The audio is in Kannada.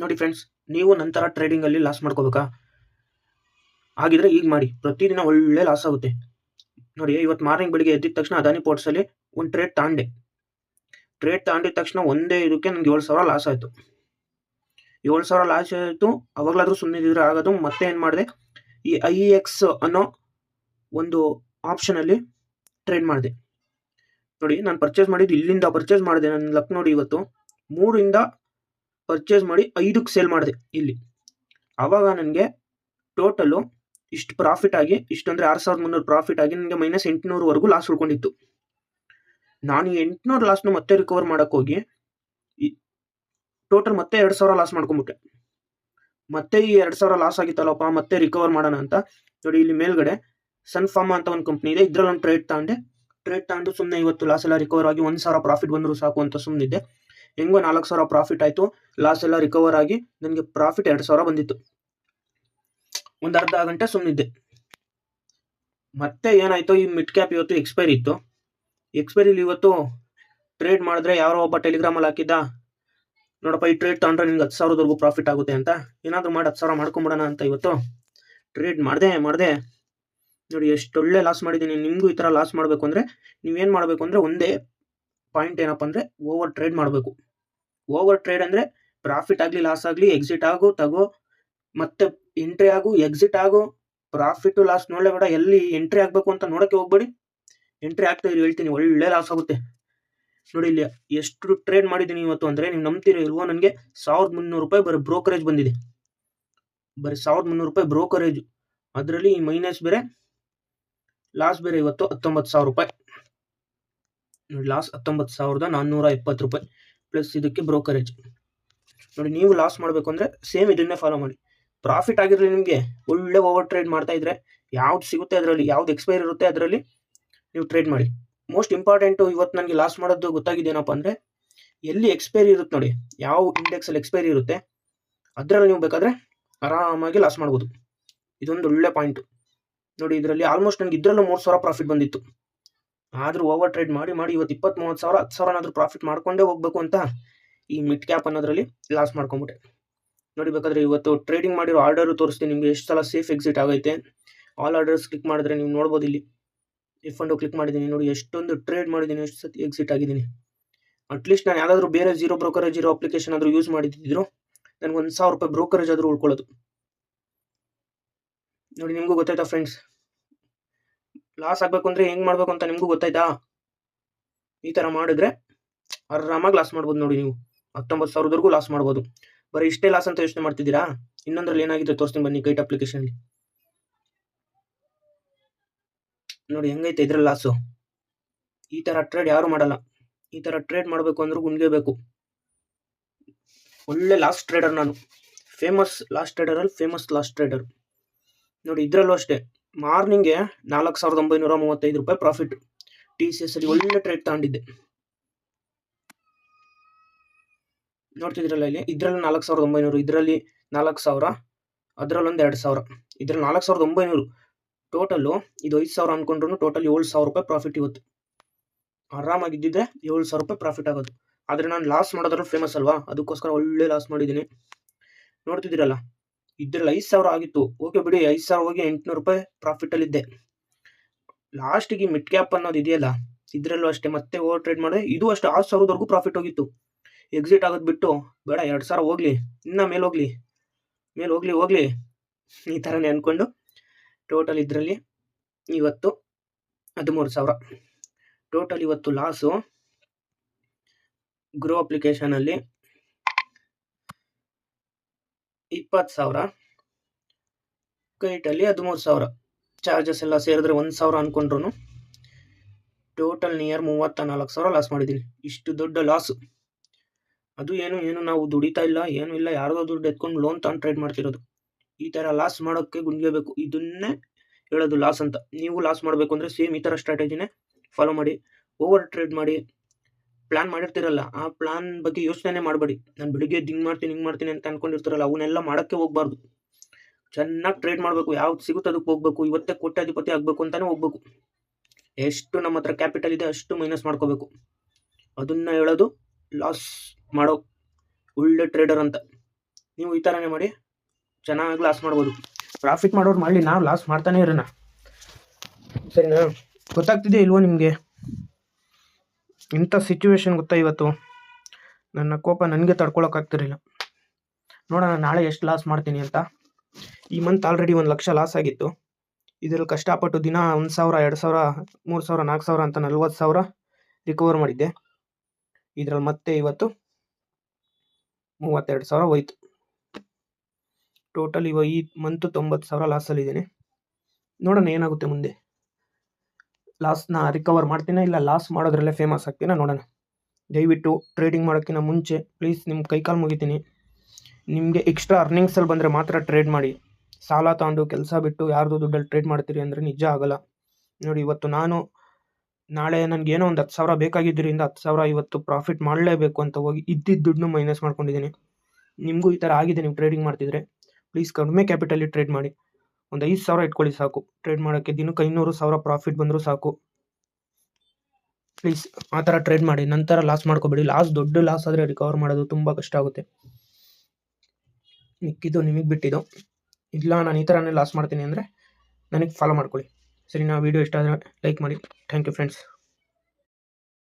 ನೋಡಿ ಫ್ರೆಂಡ್ಸ್ ನೀವು ನಂತರ ಟ್ರೇಡಿಂಗಲ್ಲಿ ಲಾಸ್ ಮಾಡ್ಕೋಬೇಕಾ? ಹಾಗಿದ್ರೆ ಈಗ ಮಾಡಿ, ಪ್ರತಿದಿನ ಒಳ್ಳೆ ಲಾಸ್ ಆಗುತ್ತೆ. ನೋಡಿ, ಇವತ್ತು ಮಾರ್ನಿಂಗ್ ಬೆಳಿಗ್ಗೆ ಎದ್ದಿದ ತಕ್ಷಣ ಅದಾನಿ ಪೋರ್ಟ್ಸಲ್ಲಿ ಒಂದು ಟ್ರೇಡ್ ತಾಂಡೆ. ಟ್ರೇಡ್ ತಾಂಡಿದ ತಕ್ಷಣ ಒಂದೇ ಇದಕ್ಕೆ ನನಗೆ ಏಳು ಸಾವಿರ ಲಾಸ್ ಆಯಿತು. ಏಳು ಸಾವಿರ ಲಾಸ್ ಆಯಿತು, ಅವಾಗಲಾದರೂ ಸುಮ್ಮನಿದ್ರೆ ಆಗೋದು, ಮತ್ತೆ ಏನು ಮಾಡಿದೆ? ಈ ಐ ಎಕ್ಸ್ ಅನ್ನೋ ಒಂದು ಆಪ್ಷನಲ್ಲಿ ಟ್ರೇಡ್ ಮಾಡಿದೆ. ನೋಡಿ, ನಾನು ಪರ್ಚೇಸ್ ಮಾಡಿದ್ದು ಇಲ್ಲಿಂದ ಪರ್ಚೇಸ್ ಮಾಡಿದೆ ನನ್ನ ಲಕ್ ನೋಡಿ ಇವತ್ತು. ಮೂರಿಂದ ಪರ್ಚೇಸ್ ಮಾಡಿ ಐದಕ್ಕೆ ಸೇಲ್ ಮಾಡಿದೆ ಇಲ್ಲಿ. ಆವಾಗ ನನಗೆ ಟೋಟಲು ಇಷ್ಟು ಪ್ರಾಫಿಟ್ ಆಗಿ, ಇಷ್ಟು ಅಂದರೆ ಆರು ಸಾವಿರದ ಮುನ್ನೂರು ಪ್ರಾಫಿಟ್ ಆಗಿ ನನಗೆ ಮೈನಸ್ ಎಂಟುನೂರವರೆಗೂ ಲಾಸ್ ಉಳ್ಕೊಂಡಿತ್ತು. ನಾನು ಎಂಟುನೂರು ಲಾಸ್ನ ಮತ್ತೆ ರಿಕವರ್ ಮಾಡೋಕ್ಕೆ ಹೋಗಿ ಟೋಟಲ್ ಮತ್ತೆ ಎರಡು ಸಾವಿರ ಲಾಸ್ ಮಾಡ್ಕೊಂಬಿಟ್ಟೆ. ಮತ್ತೆ ಈ ಎರಡು ಸಾವಿರ ಲಾಸ್ ಆಗಿತ್ತಲ್ಲಪ್ಪ, ಮತ್ತೆ ರಿಕವರ್ ಮಾಡೋಣ ಅಂತ. ನೋಡಿ, ಇಲ್ಲಿ ಮೇಲ್ಗಡೆ ಸನ್ ಫಾರ್ಮಾ ಅಂತ ಒಂದು ಕಂಪ್ನಿ ಇದೆ, ಇದ್ರಲ್ಲಿ ಒಂದು ಟ್ರೇಡ್ ತಗೊಂಡೆ. ಟ್ರೇಡ್ ತಗೊಂಡು ಸುಮ್ಮನೆ ಇವತ್ತು ಲಾಸ್ ಎಲ್ಲ ರಿಕವರ್ ಆಗಿ ಒಂದು ಸಾವಿರ ಪ್ರಾಫಿಟ್ ಬಂದರೂ ಸಾಕು ಅಂತ ಸುಮ್ಮನಿದ್ದೆ ಹೆಂಗೋ ನಾಲ್ಕು ಸಾವಿರ ಪ್ರಾಫಿಟ್ ಆಯಿತು. ಲಾಸ್ ಎಲ್ಲ ರಿಕವರ್ ಆಗಿ ನನಗೆ ಪ್ರಾಫಿಟ್ ಎರಡು ಸಾವಿರ ಬಂದಿತ್ತು. ಒಂದು ಅರ್ಧ ಗಂಟೆ ಸುಮ್ಮನಿದ್ದೆ ಮತ್ತೆ ಏನಾಯಿತು, ಈ ಮಿಡ್ ಕ್ಯಾಪ್ ಇವತ್ತು ಎಕ್ಸ್ಪೈರಿ ಇತ್ತು. ಎಕ್ಸ್ಪೈರಿಲಿ ಇವತ್ತು ಟ್ರೇಡ್ ಮಾಡಿದ್ರೆ ಯಾರೋ ಒಬ್ಬ ಟೆಲಿಗ್ರಾಮಲ್ಲಿ ಹಾಕಿದ್ದ, ನೋಡಪ್ಪ, ಈ ಟ್ರೇಡ್ ತಗೊಂಡ್ರೆ ನಿಮ್ಗೆ ಹತ್ತು ಸಾವಿರದವರೆಗೂ ಪ್ರಾಫಿಟ್ ಆಗುತ್ತೆ ಅಂತ. ಏನಾದರೂ ಮಾಡಿ, ಹತ್ತು ಸಾವಿರ ಮಾಡ್ಕೊಂಬಿಡೋಣ ಅಂತ ಇವತ್ತು ಟ್ರೇಡ್ ಮಾಡಿದೆ ಮಾಡಿದೆ. ನೋಡಿ, ಎಷ್ಟೊಳ್ಳೆ ಲಾಸ್ ಮಾಡಿದ್ದೀನಿ. ನಿಮಗೂ ಈ ಥರ ಲಾಸ್ ಮಾಡಬೇಕು ಅಂದರೆ ನೀವೇನು ಮಾಡಬೇಕು ಅಂದರೆ ಒಂದೇ ಪಾಯಿಂಟ್ ಏನಪ್ಪ ಅಂದರೆ ಓವರ್ ಟ್ರೇಡ್ ಮಾಡಬೇಕು. ಓವರ್ ಟ್ರೇಡ್ ಅಂದರೆ ಪ್ರಾಫಿಟ್ ಆಗಲಿ ಲಾಸ್ ಆಗಲಿ ಎಕ್ಸಿಟ್ ಆಗು, ತಗೋ, ಮತ್ತೆ ಎಂಟ್ರಿ ಆಗು ಎಕ್ಸಿಟ್ ಆಗು ಪ್ರಾಫಿಟ್ ಲಾಸ್ ನೋಡಲೇ ಬೇಡ, ಎಲ್ಲಿ ಎಂಟ್ರಿ ಆಗಬೇಕು ಅಂತ ನೋಡೋಕ್ಕೆ ಹೋಗ್ಬೇಡಿ. ಎಂಟ್ರಿ ಆಗ್ತಾ ಇರಿ, ಹೇಳ್ತೀನಿ, ಒಳ್ಳೆ ಲಾಸ್ ಆಗುತ್ತೆ. ನೋಡಿ ಇಲ್ಲಿ ಎಷ್ಟು ಟ್ರೇಡ್ ಮಾಡಿದ್ದೀನಿ ಇವತ್ತು ಅಂದರೆ ನೀವು ನಂಬ್ತೀರೋ ಇಲ್ವೋ ನನಗೆ ಸಾವಿರದ ಮುನ್ನೂರು ರೂಪಾಯಿ ಬರೀ ಬ್ರೋಕರೇಜ್ ಬಂದಿದೆ. ಬರೀ ಸಾವಿರದ ಮುನ್ನೂರು ರೂಪಾಯಿ ಬ್ರೋಕರೇಜ್ ಅದರಲ್ಲಿ ಮೈನಸ್ ಬೇರೆ ಲಾಸ್ ಬೇರೆ ಇವತ್ತು ಹತ್ತೊಂಬತ್ತು ಸಾವಿರ ರೂಪಾಯಿ. ನೋಡಿ ಲಾಸ್ ಹತ್ತೊಂಬತ್ತು ಸಾವಿರದ ನಾನ್ನೂರ ಇಪ್ಪತ್ತು ರೂಪಾಯಿ ಪ್ಲಸ್ ಇದಕ್ಕೆ ಬ್ರೋಕರೇಜ್ ನೋಡಿ, ನೀವು ಲಾಸ್ ಮಾಡಬೇಕು ಅಂದರೆ ಸೇಮ್ ಇದನ್ನೇ ಫಾಲೋ ಮಾಡಿ. ಪ್ರಾಫಿಟ್ ಆಗಿರಲಿ ನಿಮಗೆ ಒಳ್ಳೆ ಓವರ್ ಟ್ರೇಡ್ ಮಾಡ್ತಾ ಇದ್ರೆ ಯಾವ್ದು ಸಿಗುತ್ತೆ ಅದರಲ್ಲಿ, ಯಾವ್ದು ಎಕ್ಸ್ಪೈರ್ ಇರುತ್ತೆ ಅದರಲ್ಲಿ ನೀವು ಟ್ರೇಡ್ ಮಾಡಿ. ಮೋಸ್ಟ್ ಇಂಪಾರ್ಟೆಂಟು ಇವತ್ತು ನನಗೆ ಲಾಸ್ ಮಾಡೋದು ಗೊತ್ತಾಗಿದ್ದೇನಪ್ಪ ಅಂದರೆ ಎಲ್ಲಿ ಎಕ್ಸ್ಪೈರಿ ಇರುತ್ತೆ ನೋಡಿ, ಯಾವ ಇಂಡೆಕ್ಸಲ್ಲಿ ಎಕ್ಸ್ಪೈರಿ ಇರುತ್ತೆ ಅದರಲ್ಲಿ ನೀವು ಬೇಕಾದರೆ ಆರಾಮಾಗಿ ಲಾಸ್ ಮಾಡ್ಬೋದು. ಇದೊಂದು ಒಳ್ಳೆ ಪಾಯಿಂಟು ನೋಡಿ, ಇದರಲ್ಲಿ ಆಲ್ಮೋಸ್ಟ್ ನನಗೆ ಇದರಲ್ಲೂ ಮೂರು ಸಾವಿರ ಪ್ರಾಫಿಟ್ ಬಂದಿತ್ತು. ಆದರೂ ಓವರ್ ಟ್ರೇಡ್ ಮಾಡಿ ಮಾಡಿ ಇವತ್ತು ಇಪ್ಪತ್ತು ಮೂವತ್ತು ಸಾವಿರ, ಹತ್ತು ಸಾವಿರನಾದರೂ ಪ್ರಾಫಿಟ್ ಮಾಡ್ಕೊಂಡೇ ಹೋಗ್ಬೇಕು ಅಂತ ಈ ಮಿಡ್ ಕ್ಯಾಪ್ ಅನ್ನೋದ್ರಲ್ಲಿ ಲಾಸ್ ಮಾಡ್ಕೊಂಬಿಟ್ಟೆ. ನೋಡಿ ಬೇಕಾದ್ರೆ ಇವತ್ತು ಟ್ರೇಡಿಂಗ್ ಮಾಡಿರೋ ಆರ್ಡರು ತೋರಿಸ್ತೀನಿ, ನಿಮಗೆ ಎಷ್ಟು ಸಲ ಸೇಫ್ ಎಕ್ಸಿಟ್ ಆಗೈತೆ. ಆಲ್ ಆರ್ಡರ್ಸ್ ಕ್ಲಿಕ್ ಮಾಡಿದ್ರೆ ನೀವು ನೋಡ್ಬೋದು ಇಲ್ಲಿ. ರಿಫಂಡು ಕ್ಲಿಕ್ ಮಾಡಿದ್ದೀನಿ, ನೋಡಿ ಎಷ್ಟೊಂದು ಟ್ರೇಡ್ ಮಾಡಿದ್ದೀನಿ, ಎಷ್ಟು ಸತಿ ಎಕ್ಸಿಟ್ ಆಗಿದ್ದೀನಿ. ಅಟ್ಲೀಸ್ಟ್ ನಾನು ಯಾವುದಾದ್ರೂ ಬೇರೆ ಜೀರೋ ಬ್ರೋಕರೇಜ್ ಇರೋ ಅಪ್ಲಿಕೇಶನ್ ಆದರೂ ಯೂಸ್ ಮಾಡಿದ್ದಿದ್ರು ನನಗೆ ಒಂದು ಸಾವಿರ ರೂಪಾಯಿ ಬ್ರೋಕರೇಜ್ ಆದರೂ ಉಳ್ಕೊಳ್ಳೋದು. ನೋಡಿ ನಿಮಗೂ ಗೊತ್ತಾಯ್ತಾ ಫ್ರೆಂಡ್ಸ್ ಲಾಸ್ ಆಗಬೇಕು ಅಂದರೆ ಹೆಂಗೆ ಮಾಡಬೇಕು ಅಂತ ನಿಮಗೂ ಗೊತ್ತಾಯ್ತಾ? ಈ ಥರ ಮಾಡಿದ್ರೆ ಆರಾಮಾಗಿ ಲಾಸ್ ಮಾಡ್ಬೋದು ನೋಡಿ ನೀವು. ಹತ್ತೊಂಬತ್ತು ಸಾವಿರದವರೆಗೂ ಲಾಸ್ ಮಾಡ್ಬೋದು. ಬರೀ ಇಷ್ಟೇ ಲಾಸ್ ಅಂತ ಯೋಚನೆ ಮಾಡ್ತಿದ್ದೀರಾ? ಇನ್ನೊಂದ್ರಲ್ಲಿ ಏನಾಗಿದೆ ತೋರಿಸ್ತೀನಿ ಬನ್ನಿ ಕೈಟ್ ಅಪ್ಲಿಕೇಶನಲ್ಲಿ ನೋಡಿ ಹೆಂಗೈತೆ ಇದ್ರಲ್ಲಿ ಲಾಸು ಈ ಥರ ಟ್ರೇಡ್ ಯಾರು ಮಾಡಲ್ಲ. ಈ ಥರ ಟ್ರೇಡ್ ಮಾಡಬೇಕು ಅಂದ್ರೆ ಗುಂಡ್ಲೇಬೇಕು ಒಳ್ಳೆ ಲಾಸ್ಟ್ ಟ್ರೇಡರ್ ನಾನು. ಫೇಮಸ್ ಲಾಸ್ಟ್ ಟ್ರೇಡರಲ್ಲಿ ಫೇಮಸ್ ಲಾಸ್ಟ್ ಟ್ರೇಡರ್ ನೋಡಿ ಇದರಲ್ಲೂ ಅಷ್ಟೇ. ಮಾರ್ನಿಂಗ್ಗೆ ನಾಲ್ಕು ಸಾವಿರದ ಒಂಬೈನೂರ ಮೂವತ್ತೈದು ರೂಪಾಯಿ ಪ್ರಾಫಿಟ್ ಟಿ ಸಿ ಎಸ್ ಅಲ್ಲಿ ಒಳ್ಳೆ ಟ್ರೇಡ್ ತಗೊಂಡಿದ್ದೆ. ನೋಡ್ತಿದ್ರಲ್ಲ ಇಲ್ಲಿ? ಇದರಲ್ಲಿ ನಾಲ್ಕು ಸಾವಿರದ ಒಂಬೈನೂರು, ಇದರಲ್ಲಿ ನಾಲ್ಕು ಸಾವಿರ ಅದರಲ್ಲೊಂದು ಎರಡು ಸಾವಿರ. ಇದರಲ್ಲಿ ನಾಲ್ಕು ಸಾವಿರದ ಒಂಬೈನೂರು. ಟೋಟಲ್ಲು ಇದು ಐದು ಸಾವಿರ ಅನ್ಕೊಂಡ್ರು ಟೋಟಲ್ ಏಳು ಸಾವಿರ ರೂಪಾಯಿ ಪ್ರಾಫಿಟ್ ಇವತ್ತು. ಆರಾಮಾಗಿದ್ದಿದ್ರೆ ಏಳು ಸಾವಿರ ರೂಪಾಯಿ ಪ್ರಾಫಿಟ್ ಆಗೋದು. ಆದರೆ ನಾನು ಲಾಸ್ ಮಾಡೋದ್ರಲ್ಲಿ ಫೇಮಸ್ ಅಲ್ವಾ? ಅದಕ್ಕೋಸ್ಕರ ಒಳ್ಳೆ ಲಾಸ್ ಮಾಡಿದ್ದೀನಿ. ನೋಡ್ತಿದ್ದೀರಲ್ಲ? ಇದರಲ್ಲಿ ಐದು ಸಾವಿರ ಆಗಿತ್ತು. ಓಕೆ ಬಿಡಿ, ಐದು ಸಾವಿರ ಹೋಗಿ ಎಂಟುನೂರು ರೂಪಾಯಿ ಪ್ರಾಫಿಟಲ್ಲಿದ್ದೆ ಲಾಸ್ಟಿಗೆ ಮಿಡ್ ಕ್ಯಾಪ್ ಅನ್ನೋದು ಇದೆಯಲ್ಲ, ಇದರಲ್ಲೂ ಅಷ್ಟೇ. ಮತ್ತೆ ಓವರ್ ಟ್ರೇಡ್ ಮಾಡಿದೆ ಇದು ಅಷ್ಟೇ, ಆರು ಸಾವಿರದವರೆಗೂ ಪ್ರಾಫಿಟ್ ಹೋಗಿತ್ತು. ಎಕ್ಸಿಟ್ ಆಗೋದು ಬಿಟ್ಟು, ಬೇಡ, ಎರಡು ಸಾವಿರ ಹೋಗಲಿ, ಇನ್ನೂ ಮೇಲೆ ಹೋಗಲಿ, ಮೇಲೆ ಹೋಗ್ಲಿ, ಹೋಗಲಿ. ಈ ಥರನೇ ಅಂದ್ಕೊಂಡು ಟೋಟಲ್ ಇದರಲ್ಲಿ ಇವತ್ತು ಹದಿಮೂರು ಸಾವಿರ. ಟೋಟಲ್ ಇವತ್ತು ಲಾಸು ಗ್ರೋ ಅಪ್ಲಿಕೇಶನಲ್ಲಿ ಇಪ್ಪತ್ತು ಸಾವಿರ. ಕೈಟಲ್ಲಿ ಹದಿಮೂರು ಸಾವಿರ. ಚಾರ್ಜಸ್ ಎಲ್ಲ ಸೇರಿದ್ರೆ ಒಂದು ಸಾವಿರ ಅಂದ್ಕೊಂಡ್ರು ಟೋಟಲ್ ನಿಯರ್ ಮೂವತ್ತ ನಾಲ್ಕು ಸಾವಿರ ಲಾಸ್ ಮಾಡಿದ್ದೀನಿ. ಇಷ್ಟು ದೊಡ್ಡ ಲಾಸ್ ಅದು ಏನು ಏನು ನಾವು ದುಡಿತಾ ಇಲ್ಲ, ಏನೂ ಇಲ್ಲ, ಯಾರದೋ ದುಡ್ಡು ಎತ್ಕೊಂಡು ಲೋನ್ ತಗೊಂಡು ಟ್ರೇಡ್ ಮಾಡ್ತಿರೋದು. ಈ ಥರ ಲಾಸ್ ಮಾಡೋಕ್ಕೆ ಗುಂಡ್ಲೇಬೇಕು ಇದನ್ನೇ ಹೇಳೋದು ಲಾಸ್ ಅಂತ. ನೀವು ಲಾಸ್ ಮಾಡಬೇಕು ಅಂದರೆ ಸೇಮ್ ಈ ಥರ ಸ್ಟ್ರಾಟಜಿನೇ ಫಾಲೋ ಮಾಡಿ. ಓವರ್ ಟ್ರೇಡ್ ಮಾಡಿ. ಪ್ಲ್ಯಾನ್ ಮಾಡಿರ್ತಿರಲ್ಲ, ಆ ಪ್ಲಾನ್ ಬಗ್ಗೆ ಯೋಚನೆ ಮಾಡಬೇಡಿ. ನಾನು ಬೆಳಿಗ್ಗೆ ಹಿಂಗೆ ಮಾಡ್ತೀನಿ ಹಿಂಗೆ ಮಾಡ್ತೀನಿ ಅಂತ ಅನ್ಕೊಂಡಿರ್ತಾರಲ್ಲ, ಅವನ್ನೆಲ್ಲ ಮಾಡೋಕ್ಕೆ ಹೋಗ್ಬಾರ್ದು. ಚೆನ್ನಾಗಿ ಟ್ರೇಡ್ ಮಾಡಬೇಕು, ಯಾವ್ದು ಸಿಗುತ್ತೆ ಅದಕ್ಕೆ ಹೋಗ್ಬೇಕು, ಇವತ್ತೇ ಕೋಟ್ಯಾಧಿಪತಿ ಆಗಬೇಕು ಅಂತಲೇ ಹೋಗ್ಬೇಕು. ಎಷ್ಟು ನಮ್ಮ ಹತ್ರ ಕ್ಯಾಪಿಟಲ್ ಇದೆ ಅಷ್ಟು ಮೈನಸ್ ಮಾಡ್ಕೋಬೇಕು. ಅದನ್ನು ಹೇಳೋದು ಲಾಸ್ ಮಾಡೋ ಒಳ್ಳೆ ಟ್ರೇಡರ್ ಅಂತ. ನೀವು ಈ ಥರನೇ ಮಾಡಿ, ಚೆನ್ನಾಗಿ ಲಾಸ್ ಮಾಡ್ಬೋದು. ಪ್ರಾಫಿಟ್ ಮಾಡೋರು ಮಾಡಲಿ, ನಾವು ಲಾಸ್ ಮಾಡ್ತಾನೆ ಇರೋಣ. ಸರಿನಾ? ಗೊತ್ತಾಗ್ತಿದೆ ಇಲ್ವೋ ನಿಮಗೆ? ಇಂಥ ಸಿಚುವೇಶನ್ ಗೊತ್ತಾ ಇವತ್ತು? ನನ್ನ ಕೋಪ ನನಗೆ ತಡ್ಕೊಳಕ್ಕಾಗ್ತಿರಲಿಲ್ಲ ನೋಡೋಣ ನಾಳೆ ಎಷ್ಟು ಲಾಸ್ ಮಾಡ್ತೀನಿ ಅಂತ. ಈ ಮಂತ್ ಆಲ್ರೆಡಿ ಒಂದು ಲಕ್ಷ ಲಾಸ್ ಆಗಿತ್ತು. ಇದರಲ್ಲಿ ಕಷ್ಟಪಟ್ಟು ದಿನ ಒಂದು ಸಾವಿರ, ಎರಡು ಸಾವಿರ, ಮೂರು ಸಾವಿರ, ನಾಲ್ಕು ಸಾವಿರ ಅಂತ ನಲ್ವತ್ತು ಸಾವಿರ ರಿಕವರ್ ಮಾಡಿದ್ದೆ. ಇದರಲ್ಲಿ ಮತ್ತೆ ಇವತ್ತು ಮೂವತ್ತೆರಡು ಸಾವಿರ ಹೋಯ್ತು. ಟೋಟಲ್ ಇವಾಗ ಈ ಮಂತು ತೊಂಬತ್ತು ಸಾವಿರ ಲಾಸಲ್ಲಿದ್ದೀನಿ ನೋಡೋಣ ಏನಾಗುತ್ತೆ ಮುಂದೆ? ಲಾಸ್ನ ರಿಕವರ್ ಮಾಡ್ತೀನ ಇಲ್ಲ ಲಾಸ್ ಮಾಡೋದ್ರಲ್ಲೇ ಫೇಮಸ್ ಆಗ್ತೀನ ನೋಡೋಣ. ದಯವಿಟ್ಟು ಟ್ರೇಡಿಂಗ್ ಮಾಡೋಕ್ಕಿಂತ ಮುಂಚೆ ಪ್ಲೀಸ್ ನಿಮ್ಮ ಕೈಕಾಲು ಮುಗಿತೀನಿ. ನಿಮಗೆ ಎಕ್ಸ್ಟ್ರಾ ಅರ್ನಿಂಗ್ಸಲ್ಲಿ ಬಂದರೆ ಮಾತ್ರ ಟ್ರೇಡ್ ಮಾಡಿ. ಸಾಲ ತಗೊಂಡು ಕೆಲಸ ಬಿಟ್ಟು ಯಾರ್ದು ದುಡ್ಡಲ್ಲಿ ಟ್ರೇಡ್ ಮಾಡ್ತೀರಿ ಅಂದರೆ ನಿಜ ಆಗಲ್ಲ. ನೋಡಿ ಇವತ್ತು ನಾನು ನಾಳೆ ನನಗೇನೋ ಒಂದು ಹತ್ತು ಸಾವಿರ ಬೇಕಾಗಿದ್ದರಿಂದ ಹತ್ತು ಸಾವಿರ ಇವತ್ತು ಪ್ರಾಫಿಟ್ ಮಾಡಲೇಬೇಕು ಅಂತ ಹೋಗಿ ಇದ್ದಿದ್ದ ದುಡ್ಡನ್ನು ಮೈನಸ್ ಮಾಡ್ಕೊಂಡಿದ್ದೀನಿ. ನಿಮಗೂ ಈ ಥರ ಆಗಿದೆ ನೀವು ಟ್ರೇಡಿಂಗ್ ಮಾಡ್ತಿದ್ರೆ ಪ್ಲೀಸ್ ಕಡಿಮೆ ಕ್ಯಾಪಿಟಲಿ ಟ್ರೇಡ್ ಮಾಡಿ. ಒಂದು ಐದು ಸಾವಿರ ಇಟ್ಕೊಳ್ಳಿ ಸಾಕು. ಟ್ರೇಡ್ ಮಾಡೋಕ್ಕೆ ದಿನಕ್ಕೆ ಐನೂರು ಸಾವಿರ ಪ್ರಾಫಿಟ್ ಬಂದರೂ ಸಾಕು. ಪ್ಲೀಸ್ ಆ ಥರ ಟ್ರೇಡ್ ಮಾಡಿ, ನಂತರ ಲಾಸ್ ಮಾಡ್ಕೋಬೇಡಿ. ಲಾಸ್ ದೊಡ್ಡ ಲಾಸ್ ಆದರೆ ರಿಕವರ್ ಮಾಡೋದು ತುಂಬ ಕಷ್ಟ ಆಗುತ್ತೆ. ಮಿಕ್ಕಿದ್ದು ನಿಮಗೆ ಬಿಟ್ಟಿದ್ದು. ಇಲ್ಲ, ನಾನು ಈ ಥರನೇ ಲಾಸ್ ಮಾಡ್ತೀನಿ ಅಂದರೆ ನನಗೆ ಫಾಲೋ ಮಾಡ್ಕೊಳ್ಳಿ. ಸರಿ, ನಾವು ವೀಡಿಯೋ ಇಷ್ಟ ಆದರೆ ಲೈಕ್ ಮಾಡಿ. Thank you friends